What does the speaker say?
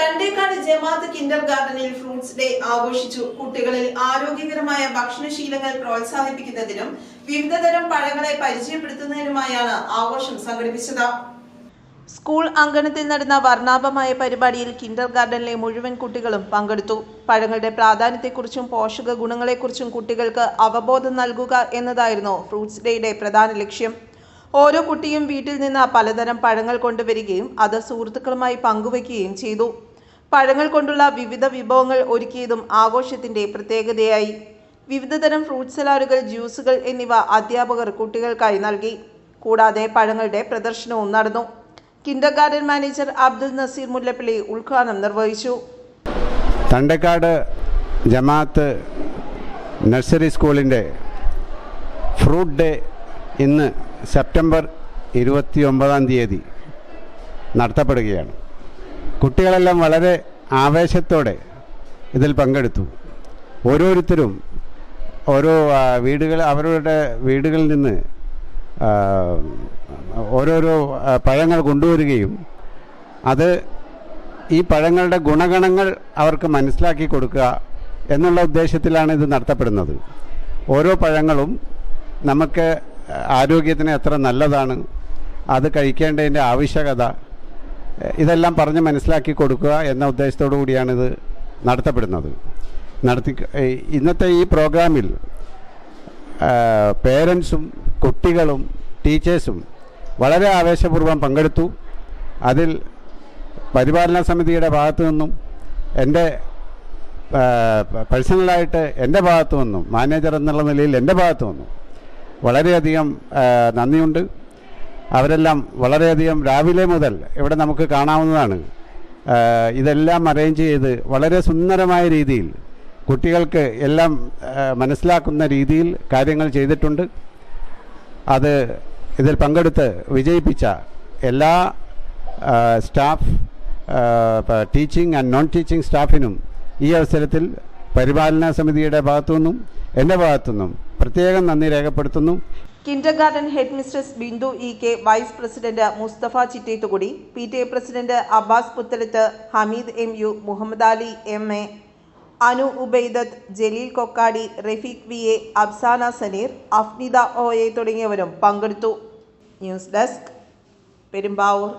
തണ്ടേക്കാട് ജമാഅത്ത് കിൻഡർ ഗാർഡനിൽ fruits day ആഘോഷിച്ചു. കുട്ടികളിൽ ആരോഗ്യകരമായ ഭക്ഷണശീലങ്ങൾ പ്രോത്സാഹിപ്പിക്കുന്നതിനും വിവിധതരം പഴങ്ങളെ പരിചയപ്പെടുത്തുന്നതിനുമായാണ് ആഘോഷം സംഘടിപ്പിച്ചത്. സ്കൂൾ അങ്കണത്തിൽ നടന്ന വർണാഭമായ പരിപാടിയിൽ കിൻഡർ ഗാർഡനിലെ മുഴുവൻ കുട്ടികളും പങ്കെടുത്തു. പഴങ്ങളുടെ പ്രാധാന്യത്തെക്കുറിച്ചും പോഷക ഗുണങ്ങളെക്കുറിച്ചും കുട്ടികൾക്ക് അവബോധം നൽകുക എന്നതായിരുന്നു ഫ്രൂട്ട്സ് ഡേയുടെ പ്രധാന ലക്ഷ്യം. ഓരോ കുട്ടിയും വീട്ടിൽ നിന്ന് പലതരം പഴങ്ങൾ കൊണ്ടുവരികയും അത് സുഹൃത്തുക്കളുമായി പങ്കുവയ്ക്കുകയും ചെയ്തു. പഴങ്ങൾ കൊണ്ടുള്ള വിവിധ വിഭവങ്ങൾ ഒരുക്കിയതും ആഘോഷത്തിന്റെ പ്രത്യേകതയായി. വിവിധതരം ഫ്രൂട്ട് സലാഡുകൾ ജ്യൂസുകൾ എന്നിവ അധ്യാപകർ കുട്ടികൾക്കായി നൽകി. കൂടാതെ പഴങ്ങളുടെ പ്രദർശനവും നടന്നു. Kindergarten manager Abdul Naseer Mullappally ഉദ്ഘാടനം നിർവഹിച്ചു. തണ്ടക്കാട് ജമാഅത്ത് നഴ്സറി സ്കൂളിന്റെ ഫ്രൂട്ട് ഡേ ഇന്ന് സെപ്റ്റംബർ ഇരുപത്തി ഒമ്പതാം തീയതി നടത്തപ്പെടുകയാണ്. കുട്ടികളെല്ലാം വളരെ ആവേശത്തോടെ ഇതിൽ പങ്കെടുത്തു. ഓരോരുത്തരും ഓരോ വീടുകൾ അവരുടെ വീടുകളിൽ നിന്ന് ഓരോരോ പഴങ്ങൾ കൊണ്ടുവരികയും അത് ഈ പഴങ്ങളുടെ ഗുണഗണങ്ങൾ അവർക്ക് മനസ്സിലാക്കി കൊടുക്കുക എന്നുള്ള ഉദ്ദേശത്തിലാണ് ഇത് നടത്തപ്പെടുന്നത്. ഓരോ പഴങ്ങളും നമുക്ക് ആരോഗ്യത്തിന് എത്ര നല്ലതാണ് അത് കഴിക്കേണ്ടതിന്റെ ആവശ്യകത ഇതെല്ലാം പറഞ്ഞ് മനസ്സിലാക്കി കൊടുക്കുക എന്ന ഉദ്ദേശത്തോടു കൂടിയാണിത് നടത്തപ്പെടുന്നത്. നടത്തി ഇന്നത്തെ ഈ പ്രോഗ്രാമിൽ പേരൻസും കുട്ടികളും ടീച്ചേഴ്സും വളരെ ആവേശപൂർവം പങ്കെടുത്തു. അതിൽ പരിപാലന സമിതിയുടെ ഭാഗത്തു നിന്നും എന്റെ പേഴ്സണലായിട്ട് എന്റെ ഭാഗത്തു നിന്നും മാനേജർ എന്നുള്ള നിലയിൽ എന്റെ ഭാഗത്തു നിന്നും വളരെയധികം നന്ദിയുണ്ട്. അവരെല്ലാം വളരെയധികം രാവിലെ മുതൽ ഇവിടെ നമുക്ക് കാണാവുന്നതാണ്. ഇതെല്ലാം അറേഞ്ച് ചെയ്ത് വളരെ സുന്ദരമായ രീതിയിൽ കുട്ടികൾക്ക് എല്ലാം മനസ്സിലാക്കുന്ന രീതിയിൽ കാര്യങ്ങൾ ചെയ്തിട്ടുണ്ട്. അത് ഇതിൽ പങ്കെടുത്ത് വിജയിപ്പിച്ച എല്ലാ staff teaching and non teaching സ്റ്റാഫിനും ഈ അവസരത്തിൽ പരിപാലന സമിതിയുടെ ഭാഗത്തുനിന്നും എന്റെ ഭാഗത്തുനിന്നും പ്രത്യേകം നന്ദി രേഖപ്പെടുത്തുന്നു. Kindergarten head mistress Bindu E K vice president Musthafa Chittethukudi P T A president Abbas Puthalath Hameed M U Muhammad Ali M A Anu Ubaidath Jaleel Kokkadi Rafeeq V A Absana Saneer Afnida O A തുടങ്ങിയവരും പങ്കെടുത്തു. News desk Perumbavoor